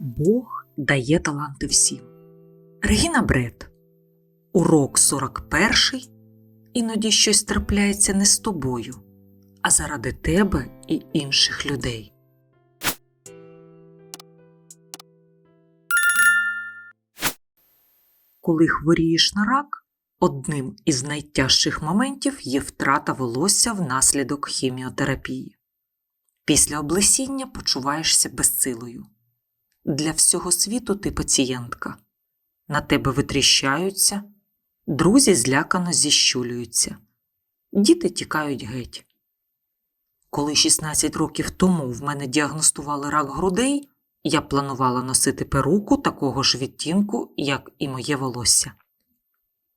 Бог дає таланти всім. Регіна Бред. Урок 41. Іноді щось трапляється не з тобою, а заради тебе і інших людей. Коли хворієш на рак, одним із найтяжчих моментів є втрата волосся внаслідок хіміотерапії. Після облесіння почуваєшся безсилою. Для всього світу ти пацієнтка. На тебе витріщаються, друзі злякано зіщулюються, діти тікають геть. Коли 16 років тому в мене діагностували рак грудей, я планувала носити перуку такого ж відтінку, як і моє волосся.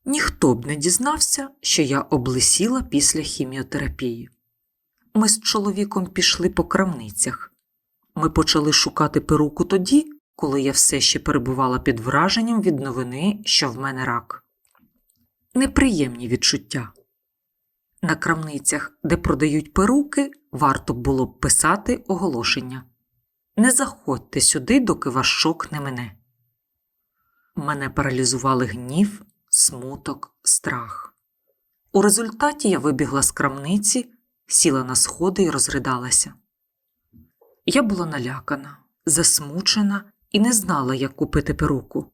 Ніхто б не дізнався, що я облисіла після хіміотерапії. Ми з чоловіком пішли по крамницях. Ми почали шукати перуку тоді, коли я все ще перебувала під враженням від новини, що в мене рак. Неприємні відчуття. На крамницях, де продають перуки, варто було б писати оголошення. Не заходьте сюди, доки ваш шок не мине. Мене паралізували гнів, смуток, страх. У результаті я вибігла з крамниці, сіла на сходи і розридалася. Я була налякана, засмучена і не знала, як купити перуку.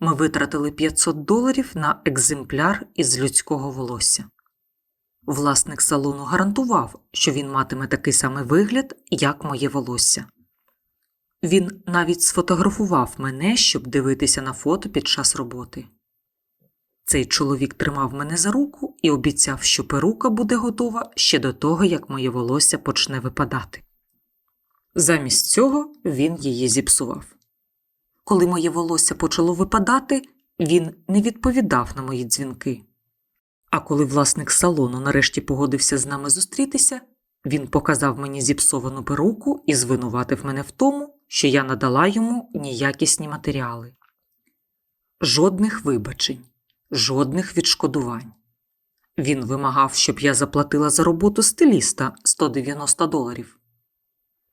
Ми витратили 500 доларів на екземпляр із людського волосся. Власник салону гарантував, що він матиме такий самий вигляд, як моє волосся. Він навіть сфотографував мене, щоб дивитися на фото під час роботи. Цей чоловік тримав мене за руку і обіцяв, що перука буде готова ще до того, як моє волосся почне випадати. Замість цього він її зіпсував. Коли моє волосся почало випадати, він не відповідав на мої дзвінки. А коли власник салону нарешті погодився з нами зустрітися, він показав мені зіпсовану перуку і звинуватив мене в тому, що я надала йому неякісні матеріали. Жодних вибачень, жодних відшкодувань. Він вимагав, щоб я заплатила за роботу стиліста 190 доларів.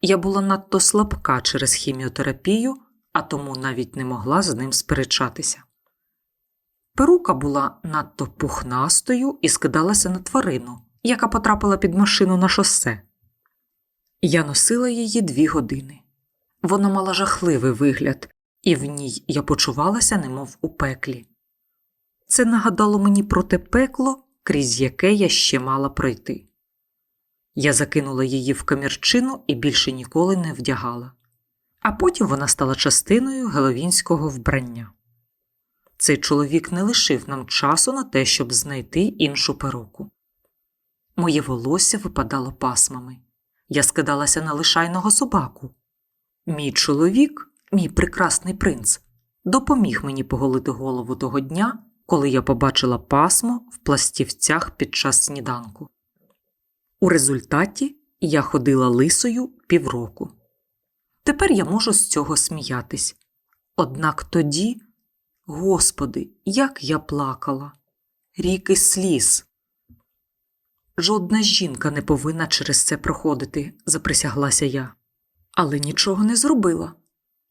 Я була надто слабка через хіміотерапію, а тому навіть не могла з ним сперечатися. Перука була надто пухнастою і скидалася на тварину, яка потрапила під машину на шосе. Я носила її дві години. Вона мала жахливий вигляд, і в ній я почувалася, немов у пеклі. Це нагадало мені про те пекло, крізь яке я ще мала пройти. Я закинула її в камірчину і більше ніколи не вдягала, а потім вона стала частиною геловінського вбрання. Цей чоловік не лишив нам часу на те, щоб знайти іншу перуку. Моє волосся випадало пасмами. Я скидалася на лишайного собаку. Мій чоловік, мій прекрасний принц, допоміг мені поголити голову того дня, коли я побачила пасмо в пластівцях під час сніданку. У результаті я ходила лисою півроку. Тепер я можу з цього сміятись. Однак тоді, господи, як я плакала, ріки сліз. Жодна жінка не повинна через це проходити, заприсяглася я, але нічого не зробила.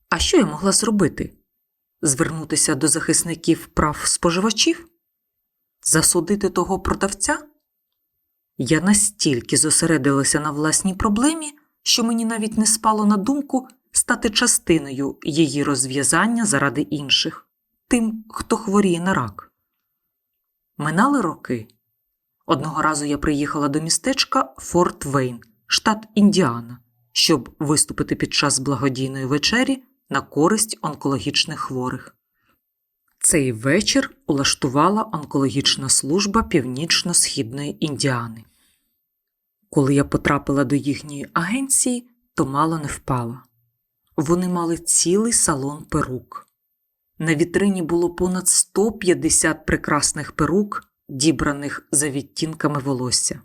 А що я могла зробити? Звернутися до захисників прав споживачів? Засудити того продавця? Я настільки зосередилася на власній проблемі, що мені навіть не спало на думку стати частиною її розв'язання заради інших, тим, хто хворіє на рак. Минали роки. Одного разу я приїхала до містечка Форт Вейн, штат Індіана, щоб виступити під час благодійної вечері на користь онкологічних хворих. Цей вечір улаштувала онкологічна служба Північно-Східної Індіани. Коли я потрапила до їхньої агенції, то мало не впала. Вони мали цілий салон перук. На вітрині було понад 150 прекрасних перук, дібраних за відтінками волосся.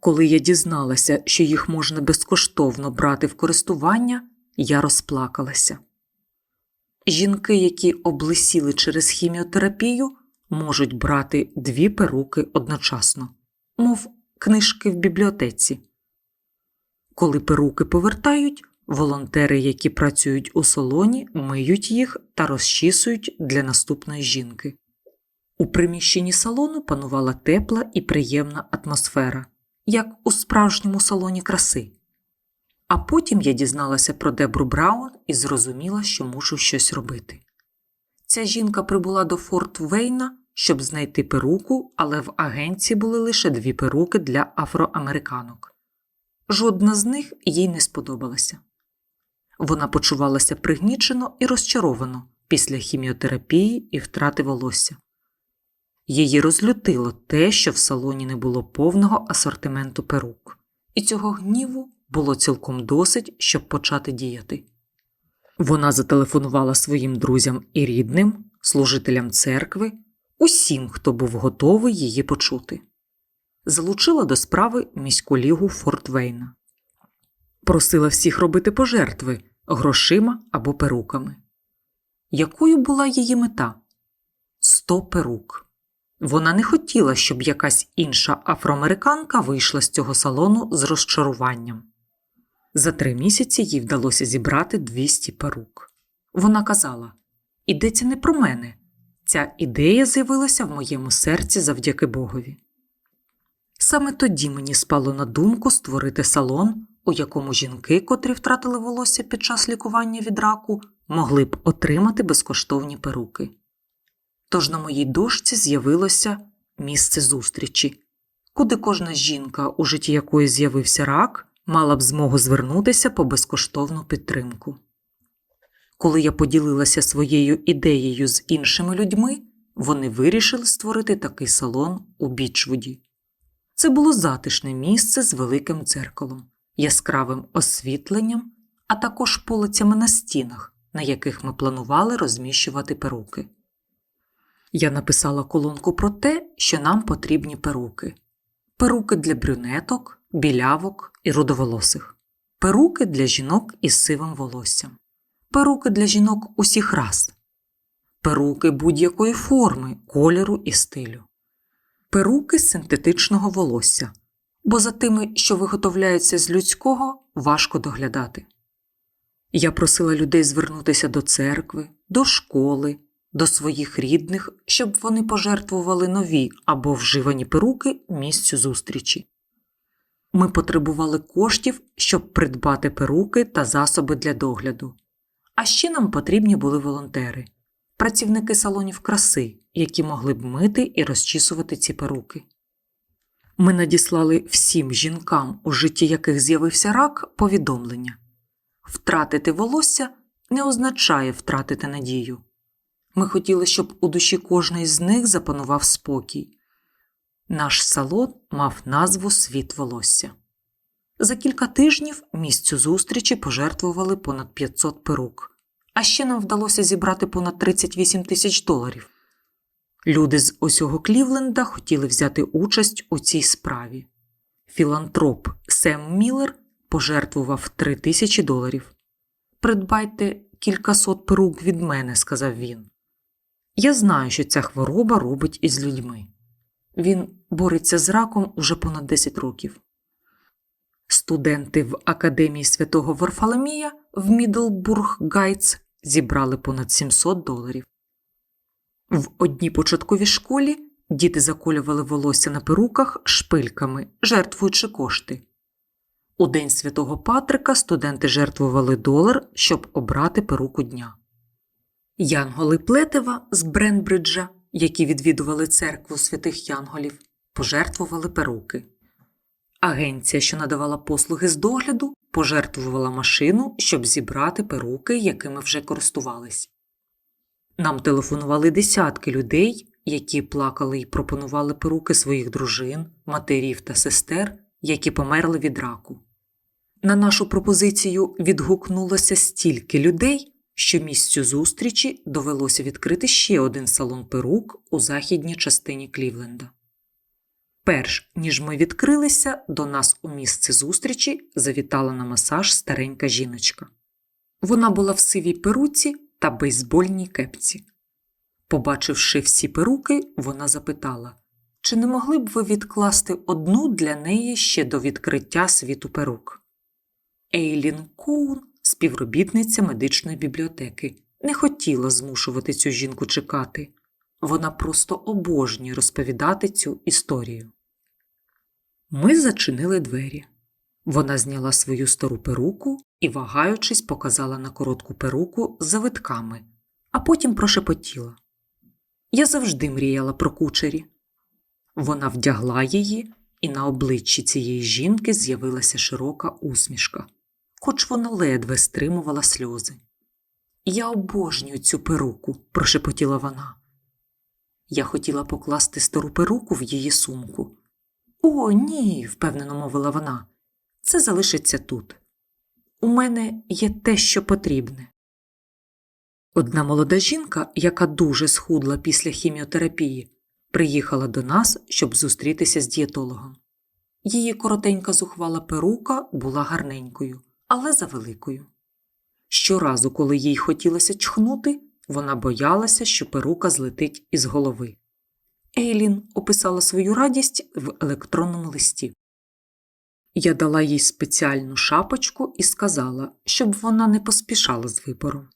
Коли я дізналася, що їх можна безкоштовно брати в користування, я розплакалася. Жінки, які облисіли через хіміотерапію, можуть брати дві перуки одночасно, мов книжки в бібліотеці. Коли перуки повертають, волонтери, які працюють у салоні, миють їх та розчісують для наступної жінки. У приміщенні салону панувала тепла і приємна атмосфера, як у справжньому салоні краси. А потім я дізналася про Дебру Браун і зрозуміла, що мушу щось робити. Ця жінка прибула до Форт Вейна, щоб знайти перуку, але в агенції були лише дві перуки для афроамериканок. Жодна з них їй не сподобалася. Вона почувалася пригнічено і розчаровано після хіміотерапії і втрати волосся. Її розлютило те, що в салоні не було повного асортименту перук, і цього гніву було цілком досить, щоб почати діяти. Вона зателефонувала своїм друзям і рідним, служителям церкви, усім, хто був готовий її почути. Залучила до справи міську лігу Фортвейна. Просила всіх робити пожертви грошима або перуками. Якою була її мета? Сто перук. Вона не хотіла, щоб якась інша афроамериканка вийшла з цього салону з розчаруванням. За три місяці їй вдалося зібрати 200 перук. Вона казала: Ідеться не про мене. Ця ідея з'явилася в моєму серці завдяки Богові. Саме тоді мені спало на думку створити салон, у якому жінки, котрі втратили волосся під час лікування від раку, могли б отримати безкоштовні перуки. Тож на моїй дошці з'явилося місце зустрічі, куди кожна жінка, у житті якої з'явився рак, мала б змогу звернутися по безкоштовну підтримку. Коли я поділилася своєю ідеєю з іншими людьми, вони вирішили створити такий салон у Бічвуді. Це було затишне місце з великим дзеркалом, яскравим освітленням, а також полицями на стінах, на яких ми планували розміщувати перуки. Я написала колонку про те, що нам потрібні перуки: перуки для брюнеток, білявок і рудоволосих, перуки для жінок із сивим волоссям, перуки для жінок усіх рас, перуки будь-якої форми, кольору і стилю, перуки синтетичного волосся, бо за тими, що виготовляються з людського, важко доглядати. Я просила людей звернутися до церкви, до школи, до своїх рідних, щоб вони пожертвували нові або вживані перуки місцю зустрічі. Ми потребували коштів, щоб придбати перуки та засоби для догляду. А ще нам потрібні були волонтери, працівники салонів краси, які могли б мити і розчісувати ці перуки. Ми надіслали всім жінкам, у житті яких з'явився рак, повідомлення втратити волосся не означає втратити надію. Ми хотіли, щоб у душі кожної з них запанував спокій. Наш салон мав назву Світ волосся. За кілька тижнів місцю зустрічі пожертвували понад 500 перук, а ще нам вдалося зібрати понад 38 тисяч доларів. Люди з усього Клівленда хотіли взяти участь у цій справі. Філантроп Сем Міллер пожертвував 3 тисячі доларів. Придбайте кількасот перук від мене, сказав він. Я знаю, що ця хвороба робить із людьми. Він бореться з раком уже понад 10 років. Студенти в Академії святого Варфоломія в Мідлбург Гайтс зібрали понад 700 доларів. В одній початковій школі діти заколювали волосся на перуках шпильками, жертвуючи кошти. У День святого Патрика студенти жертвували долар, щоб обрати перуку дня. Янголи Плетева з Бренбриджа, які відвідували церкву святих янголів, пожертвували перуки. Агенція, що надавала послуги з догляду, пожертвувала машину, щоб зібрати перуки, якими вже користувались. Нам телефонували десятки людей, які плакали і пропонували перуки своїх дружин, матерів та сестер, які померли від раку. На нашу пропозицію відгукнулося стільки людей, що місцю зустрічі довелося відкрити ще один салон перук у західній частині Клівленда. Перш ніж ми відкрилися, до нас у місце зустрічі завітала на масаж старенька жіночка. Вона була в сивій перуці та бейсбольній кепці. Побачивши всі перуки, вона запитала, чи не могли б ви відкласти одну для неї ще до відкриття світу перук. Ейлін Коун співробітниця медичної бібліотеки, не хотіла змушувати цю жінку чекати. Вона просто обожнює розповідати цю історію. Ми зачинили двері. Вона зняла свою стару перуку і, вагаючись, показала на коротку перуку з завитками, а потім прошепотіла. Я завжди мріяла про кучері. Вона вдягла її, і на обличчі цієї жінки з'явилася широка усмішка, хоч вона ледве стримувала сльози. Я обожнюю цю перуку, прошепотіла вона. Я хотіла покласти стару перуку в її сумку. О, ні, впевнено мовила вона. Це залишиться тут. У мене є те, що потрібне. Одна молода жінка, яка дуже схудла після хіміотерапії, приїхала до нас, щоб зустрітися з дієтологом. Її коротенька зухвала перука була гарненькою, але завеликою. Щоразу, коли їй хотілося чхнути, вона боялася, що перука злетить із голови. Ейлін описала свою радість в електронному листі. Я дала їй спеціальну шапочку і сказала, щоб вона не поспішала з вибором.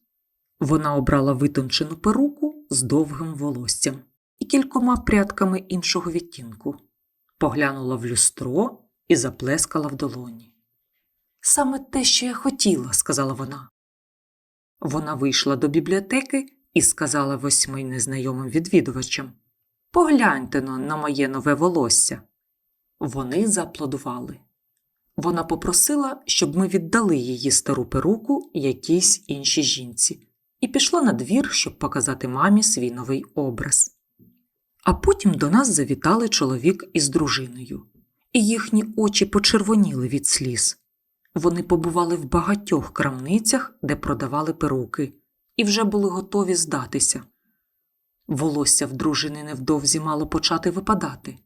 Вона обрала витончену перуку з довгим волоссям і кількома прядками іншого відтінку, поглянула в люстро і заплескала в долоні. Саме те, що я хотіла, сказала вона. Вона вийшла до бібліотеки і сказала восьми незнайомим відвідувачам Погляньте но на моє нове волосся. Вони зааплодували. Вона попросила, щоб ми віддали її стару перуку якійсь іншій жінці, і пішла на двір, щоб показати мамі свій новий образ. А потім до нас завітали чоловік із дружиною, і їхні очі почервоніли від сліз. Вони побували в багатьох крамницях, де продавали перуки, і вже були готові здатися. Волосся в дружини невдовзі мало почати випадати.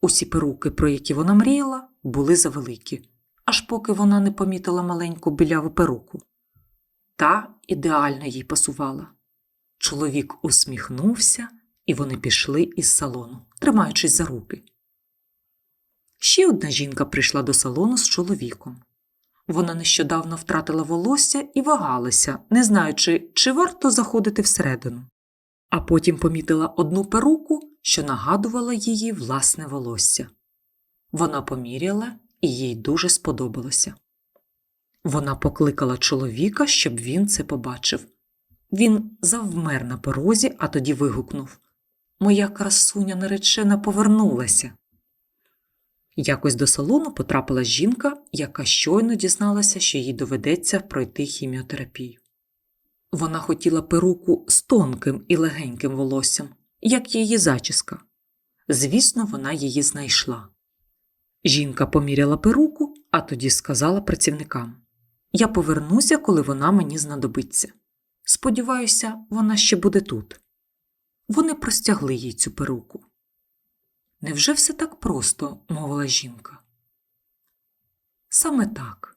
Усі перуки, про які вона мріяла, були завеликі, аж поки вона не помітила маленьку біляву перуку. Та ідеально їй пасувала. Чоловік усміхнувся, і вони пішли із салону, тримаючись за руки. Ще одна жінка прийшла до салону з чоловіком. Вона нещодавно втратила волосся і вагалася, не знаючи, чи варто заходити всередину. А потім помітила одну перуку, що нагадувала її власне волосся. Вона поміряла, і їй дуже сподобалося. Вона покликала чоловіка, щоб він це побачив. Він завмер на порозі, а тоді вигукнув Моя красуня наречена повернулася. Якось до салону потрапила жінка, яка щойно дізналася, що їй доведеться пройти хіміотерапію. Вона хотіла перуку з тонким і легеньким волоссям, як її зачіска. Звісно, вона її знайшла. Жінка поміряла перуку, а тоді сказала працівникам Я повернуся, коли вона мені знадобиться. Сподіваюся, вона ще буде тут. Вони простягли їй цю перуку. Невже все так просто, мовила жінка? Саме так.